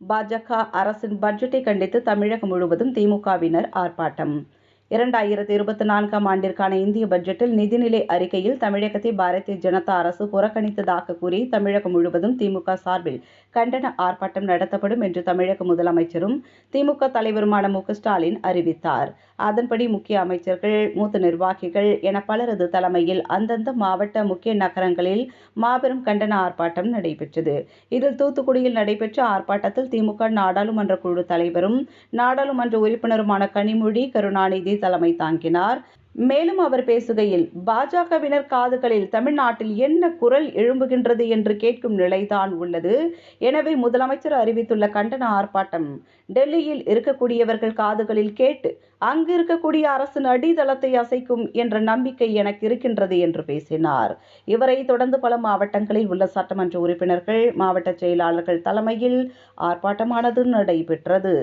பாஜக அரசின் பட்ஜெட்டை கண்டித்து தமிழகம் முழுவதும் திமுகவினர் ஆர்ப்பாட்டம். இரண்டாயிரத்தி இருபத்தி நான்காம் ஆண்டிற்கான இந்திய பட்ஜெட்டில் நிதிநிலை அறிக்கையில் தமிழகத்தை பாரதிய ஜனதா அரசு புறக்கணித்ததாக கூறி தமிழகம் முழுவதும் திமுக சார்பில் கண்டன ஆர்ப்பாட்டம் நடத்தப்படும் என்று தமிழக முதலமைச்சரும் திமுக தலைவருமான மு ஸ்டாலின் அறிவித்தார். அதன்படி முக்கிய அமைச்சர்கள் மூத்த நிர்வாகிகள் என பலரது தலைமையில் அந்தந்த மாவட்ட முக்கிய நகரங்களில் மாபெரும் கண்டன ஆர்ப்பாட்டம் நடைபெற்றது. இதில் தூத்துக்குடியில் நடைபெற்ற ஆர்ப்பாட்டத்தில் திமுக நாடாளுமன்ற குழு தலைவரும் நாடாளுமன்ற உறுப்பினருமான கனிமொழி கருணாநிதி தலைமை தாங்கினார். மேலும் அவர் பேசுகையில் பாஜகவினர் காதுகளில் தமிழ்நாட்டில் என்ன குரல் எழும்புகின்றது என்று கேட்கும் நிலைதான் உள்ளது. எனவே முதலமைச்சர் அறிவித்துள்ள கண்டன ஆர்ப்பாட்டம் டெல்லியில் இருக்கக்கூடியவர்கள் காதுகளில் கேட்டு அங்கு இருக்கக்கூடிய அரசின் அடித்தளத்தை அசைக்கும் என்ற நம்பிக்கை எனக்கு இருக்கின்றது என்று பேசினார். இவரை தொடர்ந்து பல மாவட்டங்களில் உள்ள சட்டமன்ற உறுப்பினர்கள் மாவட்ட செயலாளர்கள் தலைமையில் ஆர்ப்பாட்டமானது நடைபெற்றது.